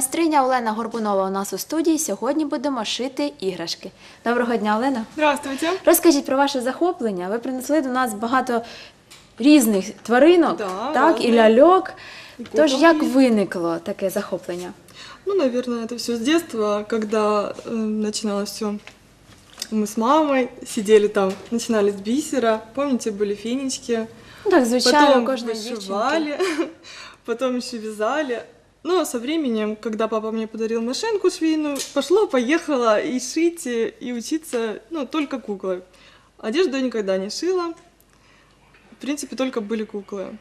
Майстриня Олена Горбунова у нас у студії. Сьогодні будемо шити іграшки. Доброго дня, Олена. Здравствуйте. Розкажіть про ваше захоплення. Ви принесли до нас багато різних тваринок, Да, так, і разные. ляльок. І Тож кукол як є. виникло таке захоплення? Ну, наверное, это все с детства, когда э, начиналось все. Мы с мамой сидели там, начинали с бисера. Помните, были фенечки. Ну, так, звичайно, потом кожної дівчинки. вышивали, потом еще вязали. Но со временем, когда папа мне подарил машинку швейную, пошло, поехало и шить, и и учиться, ну, только куклы. Одежду я никогда не шила. В принципе, только были куклы.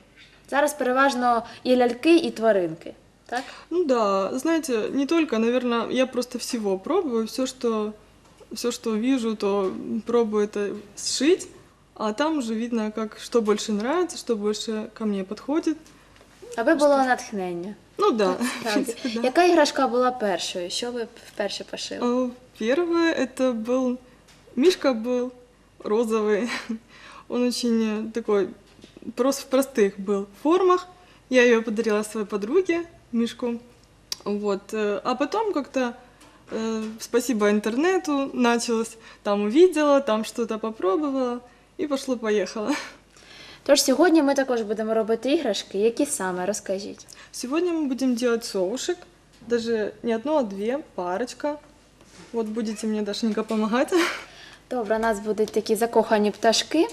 Зараз переважно і ляльки, і тваринки. Так? Ну да, знаете, не только, наверное, я просто всего пробую, все, что, все, что вижу, то пробую это сшить, а там уже видно, как, что больше нравится, что больше ко мне подходит. Аби було натхнення. Ну да. в Справді. принципе, да. Яка іграшка була першою? Що ви вперше пошили? А, Первое это был Мишка был розовый. Он очень э, такой просто в простых был формах. Я ее подарила своей подруге Мишку. Вот. э, А потом как-то э, спасибо интернету началось. Там увидела, там что-то попробовала и пошло-поехало. Тож сьогодні ми також будемо робити іграшки. Які саме? Розкажіть. Сегодня мы будем делать совушек. Даже не одно, а две, парочка. Вот будете мне, Дашенька, помогать. Добре, у нас будуть такі закохані пташки.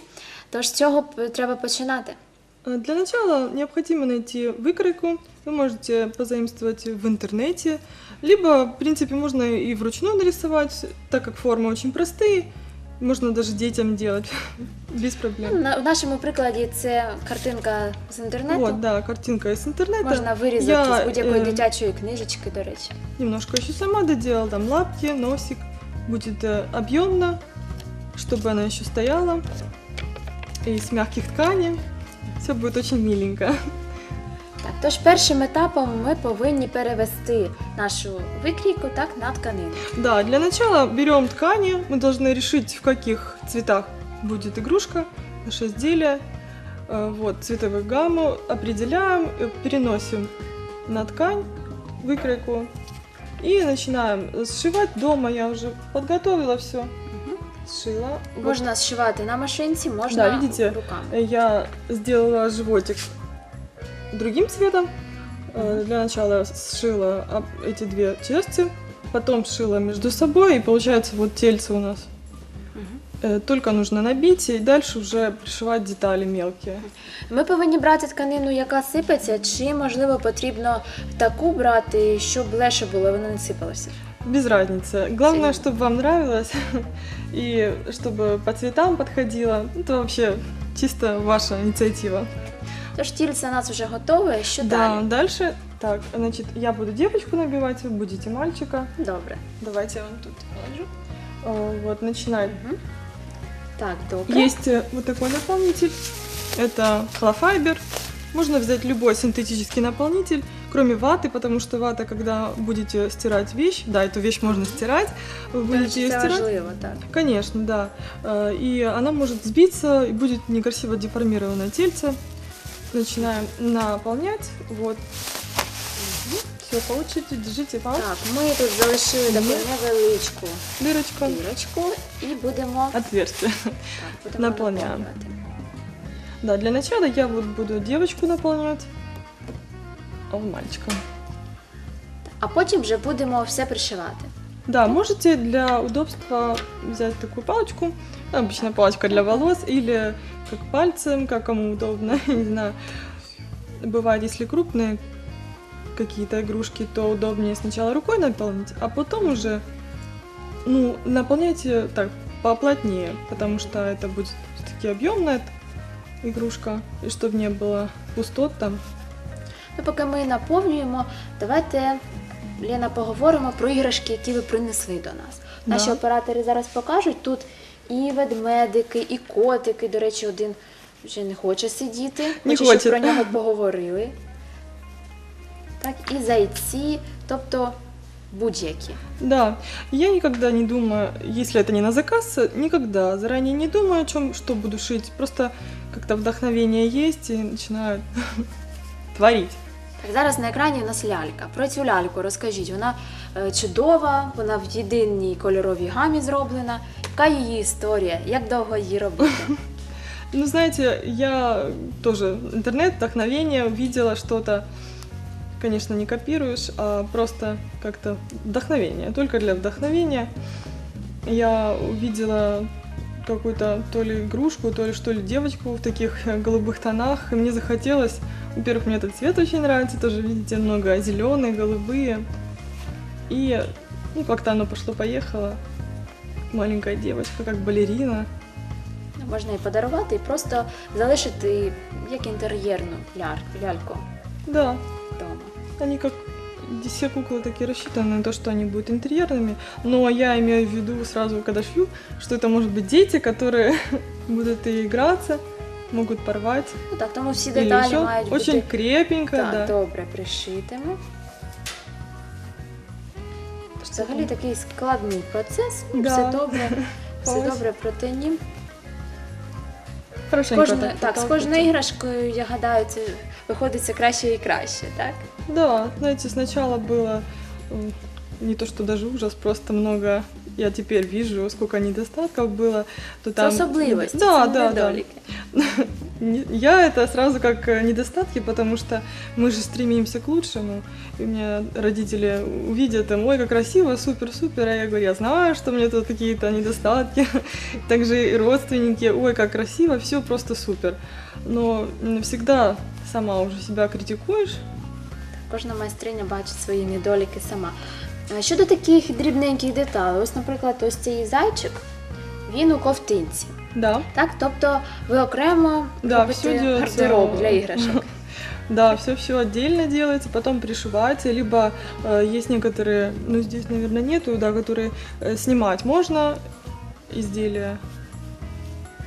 Тож з цього п- треба починати. А, Для начала необходимо найти выкройку. Вы можете позаимствовать в интернете, либо, в принципе, можно и вручную нарисовать, так как формы очень простые. Можно даже детям делать без проблем. На, в нашому прикладі це картинка з інтернету. Вот, да, картинка из интернета. Можна вирізати Я, з будь-якої е, дитячої книжечки, до речі. Немножко еще сама доделала, там лапки, носик. Будет э, объемно, чтобы она еще стояла. И из мягких тканей. Все будет очень миленько. Так, тож першим етапом ми повинні перевести нашу викрійку так на тканину. Да, для начала берем ткани, мы должны решить, в каких цветах будет игрушка, наше изделие. Э, Вот, цветовую гамму определяем, э, переносим на ткань выкройку и начинаем сшивать. Дома я уже подготовила все, сшила. Вот Можна зшивати на машинці, можна Да, видите, руками. я сделала животик другим цветом. Э, Для начала сшила об- эти две части, потом сшила между собой, и получается вот тельце у нас. Э, Только нужно набить, и дальше уже пришивать детали мелкие. Ми повинні брати тканину, яка сипеться, чи можливо потрібно таку брати, щоб легше було, воно не сипалося. Без разницы. Главное, чтобы вам нравилось, и чтобы по цветам подходило. Это вообще чисто ваша инициатива. Тож тільце у нас вже готове. Що Да, далі? дальше, так, значит, я буду девочку набивать, вы будете мальчика. Добре. Давайте я вам тут положу. Э, Вот, начинаем. Так, добре. Есть э, вот такой наполнитель. Это холофайбер. Можно взять любой синтетический наполнитель, кроме ваты, потому что вата, когда будете стирать вещь, да, эту вещь можно стирать, вы До будете речі, ее це стирать. важливо, так. Конечно, да. Э, И она может сбиться, и будет некрасиво деформированное тельце. Начинаем наполнять. Вот. Все, по очереди держите палец. Так, ми тут залишили таку Мгм. невеличку Дырочка. дірочку і будемо, Отверстие. так, будемо Наповняємо. наповнювати. Да, для начала я вот буду девочку наполнять, а он мальчика. А потім вже будемо все пришивати. Да, можете для удобства взять такую палочку, ну, обычная палочка для волос, или как пальцем, как кому удобно, не знаю. Бывает, если крупные какие-то игрушки, то удобнее сначала рукой наполнить, а потом уже, ну, наполняйте так поплотнее, потому что это будет все-таки объемная игрушка, и чтобы не было пустот там. Ну, поки ми наповнюємо, давайте, Лена, поговоримо про іграшки, які ви принесли до нас. Наші Да. оператори зараз покажуть тут і ведмедики, і котики. До речі, один вже не хоче сидіти. Не Хоче, щоб про нього поговорили. Так, і зайці, тобто будь-які. Да, я никогда не думаю, если это не на заказ, никогда заранее не думаю о чем, что буду шить. Просто как-то вдохновение есть и начинаю творить. Так, зараз на екрані у нас лялька. Про цю ляльку розкажіть. Вона чудова, вона в єдиній кольоровій гамі зроблена. Яка її історія? Як довго її робити? Ну, знаете, я тоже интернет, вдохновение, увидела что-то, конечно, не копируешь, а просто как-то вдохновение, только для вдохновения. Я увидела какую-то то ли игрушку, то ли что ли девочку в таких э, голубых тонах, и мне захотелось, во-первых, мне этот цвет очень нравится, тоже видите, много зеленые, голубые, и ну, как-то оно пошло-поехало, маленькая девочка, как балерина, Можна і подарувати, і просто залишити як інтер'єрну ляр- ляльку да, вдома. Они как все куклы такие рассчитаны на то, что они будут интерьерными, но я имею в виду сразу, когда шью, что это может быть дети, которые будут и играться, могут порвать. Ну так, тому всі Или деталі еще мають очень бути крепенько, так, да. добре пришитими. Взагалі такий складний процес, ну, Да. все добре, все Ось. добре, проте ні. Хорошенько Кожна, так з кожною іграшкою, я гадаю, це виходить все краще і краще, так? Да, знаете, сначала было м, не то, что даже ужас, просто много. Я теперь вижу, сколько недостатков было. То Це там... особливості, Да, це да, да. недоліки. Не- Я это сразу как э, недостатки, потому что мы же стремимся к лучшему. И у меня родители увидят, там, ой, как красиво, супер-супер. А я говорю, я знаю, что у меня тут какие-то недостатки. Также и родственники, ой, как красиво, все просто супер. Но м, всегда сама уже себя критикуешь. Кожна майстриня бачить свої недоліки сама. А Щодо таких дрібненьких деталей, ось, наприклад, ось цей зайчик, він у ковтинці. Да, Так, тобто ви окремо Да, робите всё делается- гардероб для іграшок. да, все-все отдельно делается, потом пришивается, либо э, есть некоторые, ну здесь, наверное, нету, да, которые э, снимать можно изделия.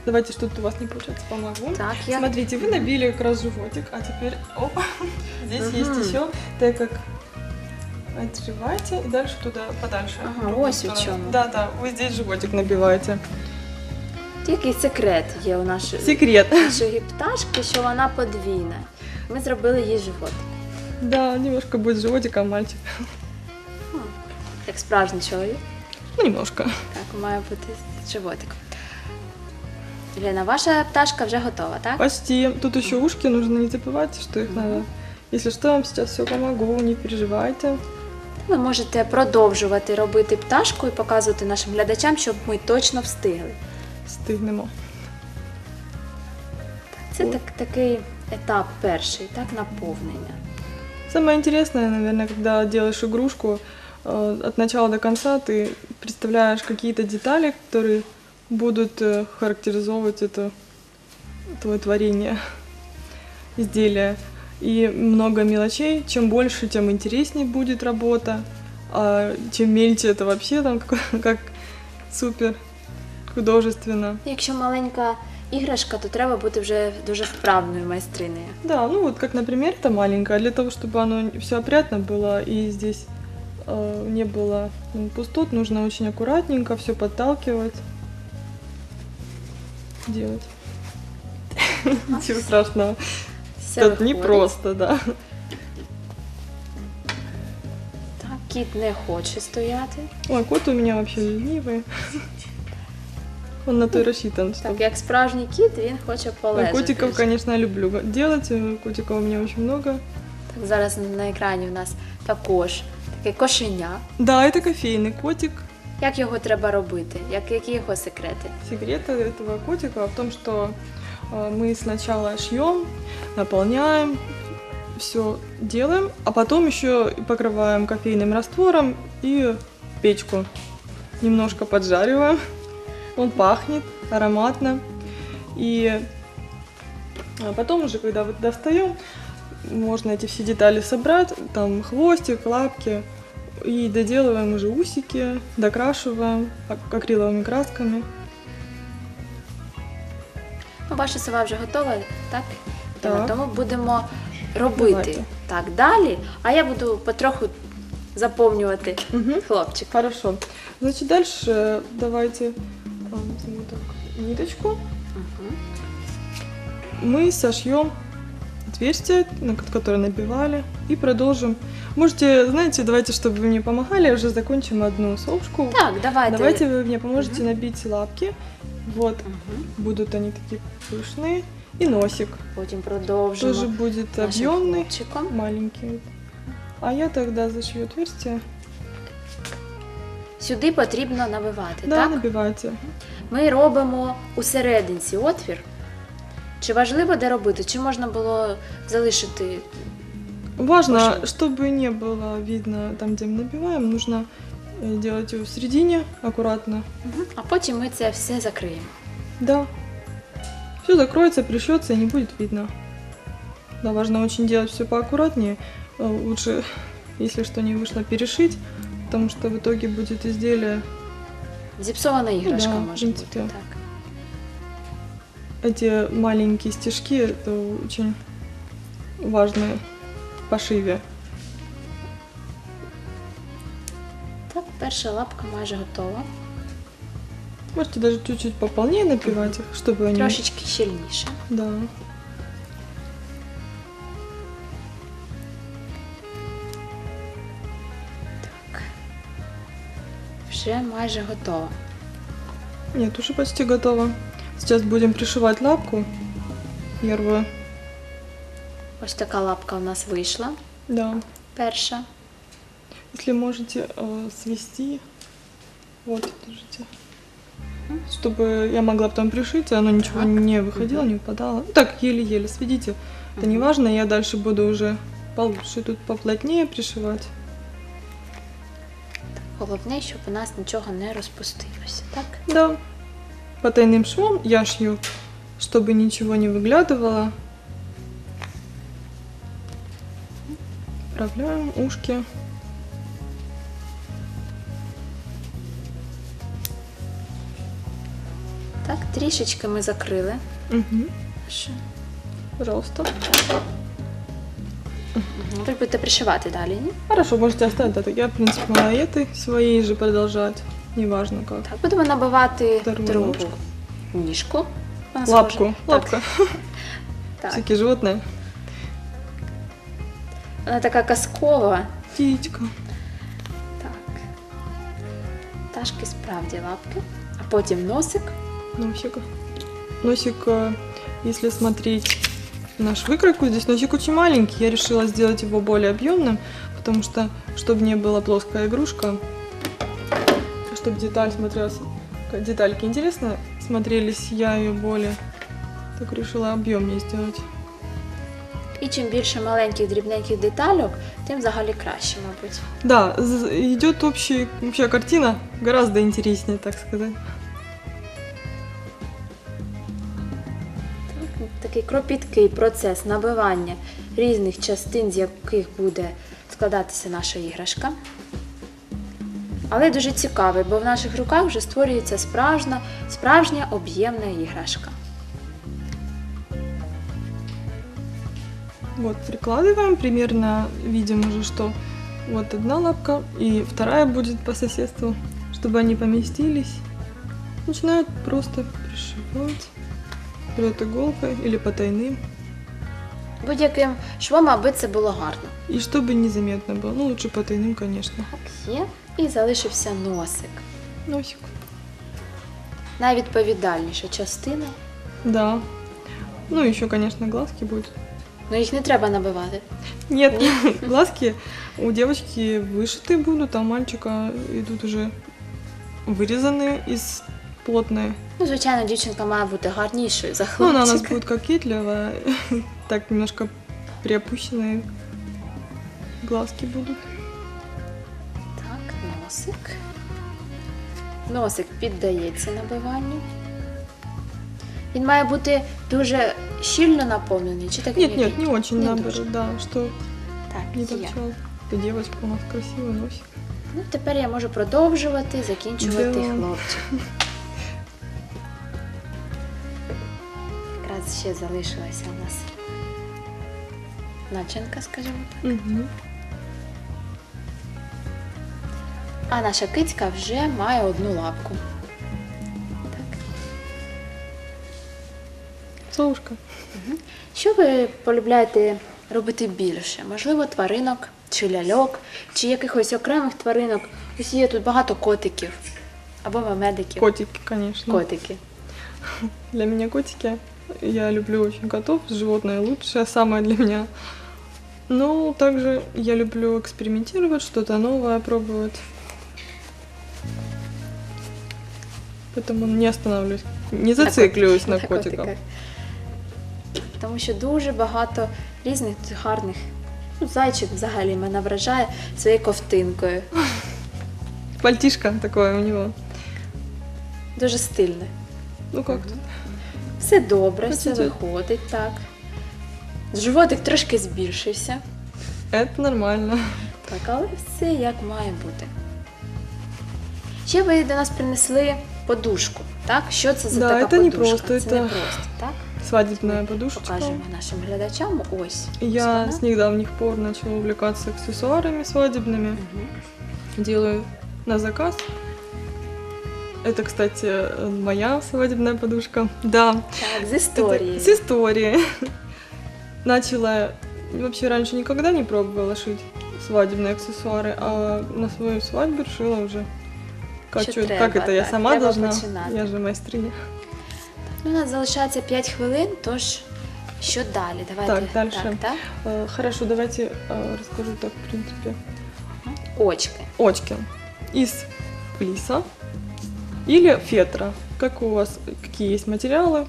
Давайте что-то у вас не получается, помогу. Так, я Смотрите, вы набили как раз животик, а теперь, опа, здесь Мгм. есть еще, так как отжимаете и дальше туда подальше. Ага, в другую ось в сторону. чём. Да, да, вы здесь животик набиваете. Який секрет є у нашої, Секрет. нашої пташки, що вона подвійна. Ми зробили їй живот, Да, немножко будет животик, а мальчик. як справжній чоловік. Ну, немножко. Так, має бути животик. Лена, ваша пташка вже готова, так? Почти. Тут еще ушки, нужно не забывайте, что их надо. Если что, я вам сейчас все помогу, не переживайте. Ви можете продовжувати робити пташку і показувати нашим глядачам, щоб ми точно встигли. Стыгнемо. Це так, такий етап перший, так, наповнення. Самое интересное, наверное, когда делаешь игрушку, э, от начала до конца ты представляешь какие-то детали, которые будут э, характеризовывать это твое творение, изделие. И много мелочей. Чем больше, тем интереснее будет работа. А чем мельче, это вообще там как, как супер художественно. Якщо маленька іграшка, то треба бути вже дуже вправною майстринею. Да, ну вот как, например, это маленькое, для того, чтобы оно все опрятно было и здесь э, не было ну, пустот, нужно очень аккуратненько все подталкивать, делать. Ничего страшного. Это виходить. непросто, да. Так, кіт не хоче стояти. Ой, кот у меня вообще ленивый. Он на то и рассчитан, что... Так, як справжній кіт, він хоче Ой, полежати. Котиков, конечно, люблю делать. э, Котиков у меня очень много. Так, зараз на екрані у нас також таке кошеня. Да, это кофейный котик. Як його треба робити? Як, які його секрети? Секрет этого котика в том, что э, мы сначала шьем, наполняем, все делаем, а потом еще покрываем кофейным раствором и в печку. Немножко поджариваем. Он пахнет ароматно. И а потом уже, когда вот достаем, можно эти все детали собрать, там хвостик, лапки, и доделываем уже усики, докрашиваем ак- акриловыми красками. Ну, ваша сова вже готова, так? Так. Тому будемо робити Давайте. так далі, а я буду потроху заповнювати Мгм. хлопчик. Хорошо. Значит, дальше давайте возьму так, ниточку. Мгм. Мы сошьем отверстие, на ко- которое набивали, и продолжим. Можете, знаете, давайте, чтобы вы мне помогали, уже закончим одну совушку. Так, давайте. Давайте вы мне поможете Мгм. набить лапки. Вот, Мгм. будут они такие пышные. И носик Потім продовжимо тоже будет объемный, хлопчиком. маленький. А я тогда зашью отверстие. Сюди потрібно набивати, Да, так? набивайте. Ми робимо у серединці отвір. Чи важливо де робити? Чи можна було залишити? Важно, Пошел. чтобы не было видно там, где мы набиваем, нужно э, делать его в середине аккуратно. А потім ми це все закриємо. Да. Все закроется, пришьется и не будет видно. Да, важно очень делать все поаккуратнее. Э, Лучше, если что не вышло, перешить, потому что в итоге будет изделие. Зіпсована іграшка Да, в може бути. принципі. Так. Эти маленькие стежки это очень важные в пошиве. так, перша лапка майже готова. Можете даже чуть-чуть пополнее напивать их, чтобы они... Трошечки щільніше. Да. Вже майже готова. Нет, уже почти готово. Сейчас будем пришивать лапку первую. Ось така лапка у нас вийшла. Да. Перша. Если можете э, свести, вот, держите. Чтобы я могла потом пришить, и оно ничего Так. не выходило, не выпадало. Ну, так, еле-еле, сведите. Это не важно, я дальше буду уже получше тут поплотнее пришивать. Головне, щоб у нас нічого не розпустилося, так? Да. Потайным швом я шью, чтобы ничего не выглядывало. Вправляем ушки. Так, трішечки ми закрили. Угу. Що? Пожалуйста. Угу. Ви будете пришивати далі, ні? Хорошо, можете оставить это. Я, в принципе, могла этой своей же продолжать. Неважно как. Так, будемо набивати Вторую другу ножку. ніжку. Вона Лапку. схожа. Лапка. Так, так. Всякие животные. Вона така казкова. Птичка. Так. Пташки справді лапки. А потім носик. Носик. Носик, э, если смотреть наш выкройку, здесь носик очень маленький. Я решила сделать его более объемным, потому что, чтобы не была плоская игрушка, чтобы деталь смотрелась, как детальки интересно смотрелись, я ее более так решила объемнее сделать. І чим більше маленьких дрібненьких детальок, тим взагалі краще, мабуть. Да, з- идет общая, общая картина гораздо интереснее, так сказать. Такий кропіткий процес набивання різних частин, з яких буде складатися наша іграшка. Але дуже цікавий, бо в наших руках вже створюється справжня, справжня об'ємна іграшка. Вот, прикладываем, примерно видим уже, что вот одна лапка и вторая будет по соседству, чтобы они поместились. Начинают просто пришивать. Берет иголкой или потайным. Будь-яким швом, аби це було гарно. И чтобы незаметно было. Ну, лучше потайным, конечно. Так, є. І залишився носик. Носик. Найвідповідальніша частина. Да. Ну, еще, конечно, глазки будут. Ну їх не треба набивати. Нет, глазки у девочки вышиты будут, а у мальчика идут уже вырезанные из плотной Ну, звичайно, дівчинка має бути гарнішою за Ну, она у нас хлопчика. будет кокетливая, так немножко приопущенные глазки будут. Так, носик. Носик піддається набиванню. Він має бути дуже щільно наповнений, чи такий Нет, нет, не очень Не наоборот, дуже. да, что Так, не є. торчал. Эта девочка у нас красивый носик. Ну, тепер я можу продовжувати, закінчувати Да. хлопчик. Ще залишилася у нас начинка, скажімо так. Мгм. А наша кицька вже має одну лапку. Так. Совушка. Що ви полюбляєте робити більше? Можливо, тваринок чи ляльок, чи якихось окремих тваринок. Ось є тут багато котиків або мемедиків. Котики, конечно. Котики. Для меня котики. Я люблю очень котов. Животное лучшее, самое для меня. Но также я люблю экспериментировать, что-то новое пробовать. Поэтому не останавливаюсь, не зациклююсь на, котиках. Тому що дуже багато різних гарних. Ну, зайчик взагалі мене вражає своєю ковтинкою. Пальтишко такое у него. Дуже стильне. Ну как тут? Все добре, Хотіте? все виходить, так. Животик трошки збільшився, Это нормально. так, але все як має бути. Ще ви до нас принесли подушку, так? Що це за Да, така це не подушка? просто, це це- не просто, так? Свадебная подушечка. Покажемо нашим глядачам. Ось. ось Я вона. с недавних пор начала увлекаться аксессуарами свадебными. Мгм. Делаю на заказ. Это, кстати, моя свадебная подушка. Да. Так, з это історією. С историей. Начала... Вообще раньше никогда не пробовала шить свадебные аксессуары, а на свою свадьбу решила уже. Как, Що чё- треба, как это я так, сама треба должна? починати. Я же майстриня. Ну, у нас залишається 5 хвилин, тож що далі? Давайте Так, дальше. Так, так. Э, Хорошо, давайте э, расскажу так, в принципе. Очки. очки из флиса или фетра, как у вас, какие есть материалы.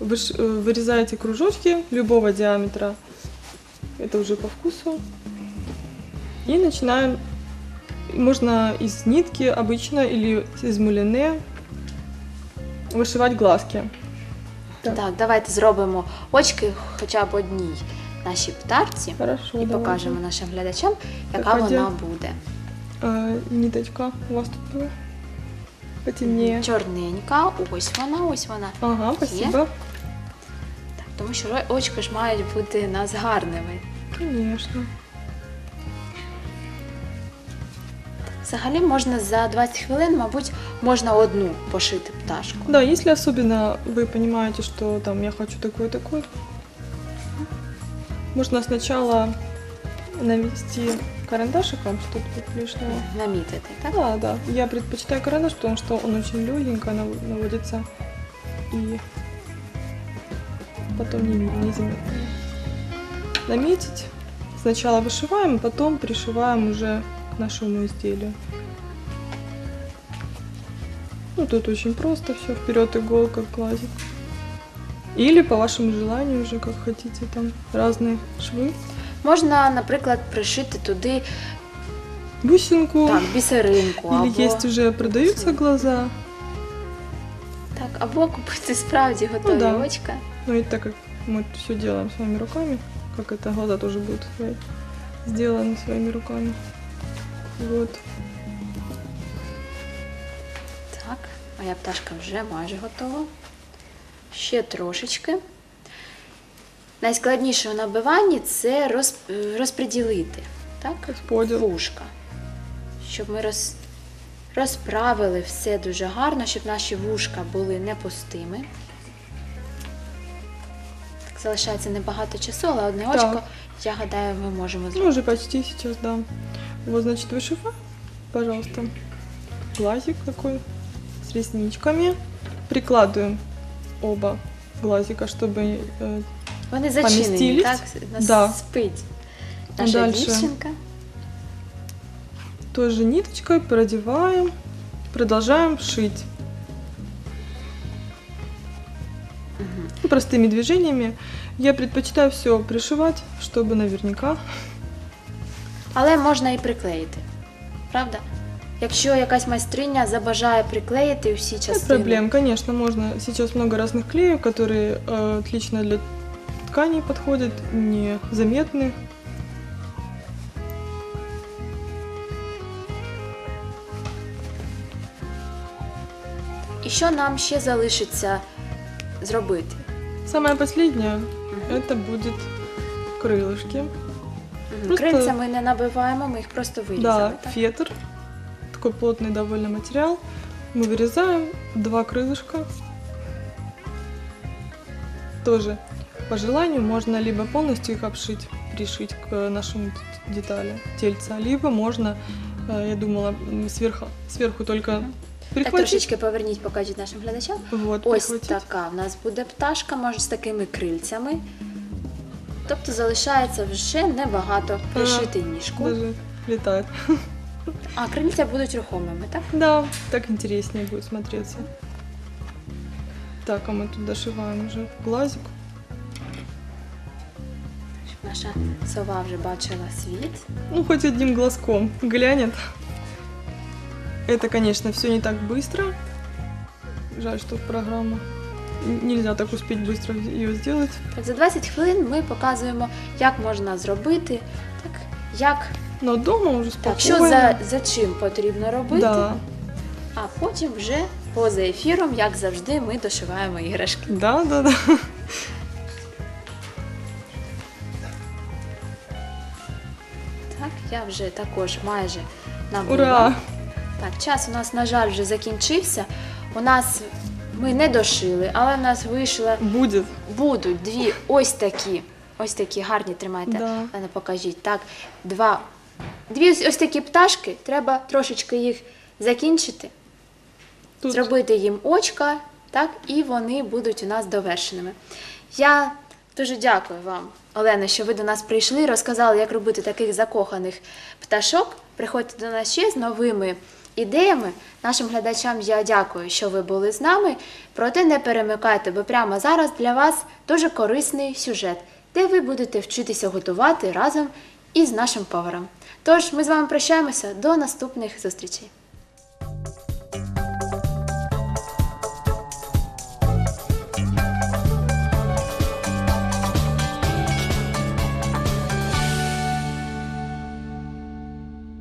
Вы ш- э, вырезаете кружочки любого диаметра, это уже по вкусу. И начинаем, можно из нитки обычно или из мулине вышивать глазки. Так. Так, давайте зробимо очки хоча б одній нашій птарці Хорошо, і давайте. покажемо нашим глядачам, яка Так, а де- вона буде. А, ниточка у вас тут была? Потемнее. Чорненька, ось вона, ось вона. Ага, спасибо. Так, тому що очки ж мають бути у нас гарними. Конечно. Взагалі можна за 20 хвилин, мабуть, можна одну пошити пташку. Да, если особенно вы понимаете, что там я хочу такой такой, можно сначала навести карандашиком что-то лишнего. Намітити, так? Да, да. Я предпочитаю карандаш, потому что он очень легенько нав- наводится и потом не, незаметно. Наметить. Сначала вышиваем, потом пришиваем уже к нашему изделию. Ну, тут очень просто все, вперед иголка, глазик. Или по вашему желанию уже, как хотите, там разные швы. Можна, наприклад, пришити туди Бусинку. так, бісеринку. Или або... есть уже продаются глаза. Так, або купити справді готові да. очка. Ну и так как мы все делаем своими руками, как это глаза тоже будут свои, сделаны своими руками. Вот. Так, моя пташка вже майже готова. Ще трошечки. Найскладніше у набиванні це роз, е, розподілити так? Розподіл. вушка. Щоб ми роз, розправили все дуже гарно, щоб наші вушка були не пустими. Так, залишається небагато часу, але одне Так. очко, я гадаю, ми можемо Ну, зробити. уже почти сейчас, да. Вот, значит, вышиваем, пожалуйста. Глазик такой с ресничками. Прикладываем оба глазика, чтобы э, Вони зачинені, помістились? так? Нас Да. спить наша Дальше. дівчинка. той же ниточкой продеваем, продолжаем шить. Ну, Простыми движениями. Я предпочитаю все пришивать, чтобы наверняка. Але можна і приклеїти. Правда? Якщо якась майстриня забажає приклеїти всі Нет частини. проблем, конечно, можно. Сейчас много разных клеев, которые э, отлично для тканей подходят, незаметны. І що нам ще залишиться зробити? Самое последнее Мгм. это будет крылышки. Мгм. просто- Крильця ми не набиваємо, ми їх просто вирізали. Да, так? фетр. Такой плотный довольно материал. Мы вырезаем два крылышка. тоже по желанию можно либо полностью их обшить, пришить к нашему д- детали тельца, либо можно, э, я думала, м, сверху, сверху только Так прихватить. трошечки поверніть, покажіть нашим глядачам. Вот, Ось прихватить. така в нас буде пташка, може з такими крильцями. Тобто залишається вже небагато пришити ніжку. Даже летает. А крильця будуть рухомими, так? Да, так интереснее будет смотреться. Так, а мы тут дошиваем уже глазик. Щоб наша сова вже бачила світ. Ну, хоть одним глазком глянет. Это, конечно, все не так быстро. Жаль, что программа. Н- Нельзя так успеть быстро ее сделать. Так, за 20 хвилин ми показуємо, як можна зробити, так, як, Но дома уже спокойно. так, що за, за чим потрібно робити, Да, а потім вже поза ефіром, як завжди, ми дошиваємо іграшки. да, да, да. Я вже також майже набула. Ура! Так, час у нас, на жаль, вже закінчився. У нас ми не дошили, але в нас вийшло Будет. будуть дві ось такі. Ось такі гарні тримайте. Да. Ладно, покажіть. Так, два. Дві ось, ось такі пташки. Треба трошечки їх закінчити, Тут зробити їм очка, так, і вони будуть у нас довершеними. Я дуже дякую вам, Олена, що ви до нас прийшли, розказали, як робити таких закоханих пташок. Приходьте до нас ще з новими ідеями. Нашим глядачам я дякую, що ви були з нами. Проте не перемикайте, бо прямо зараз для вас дуже корисний сюжет, де ви будете вчитися готувати разом із нашим поваром. Тож ми з вами прощаємося до наступних зустрічей.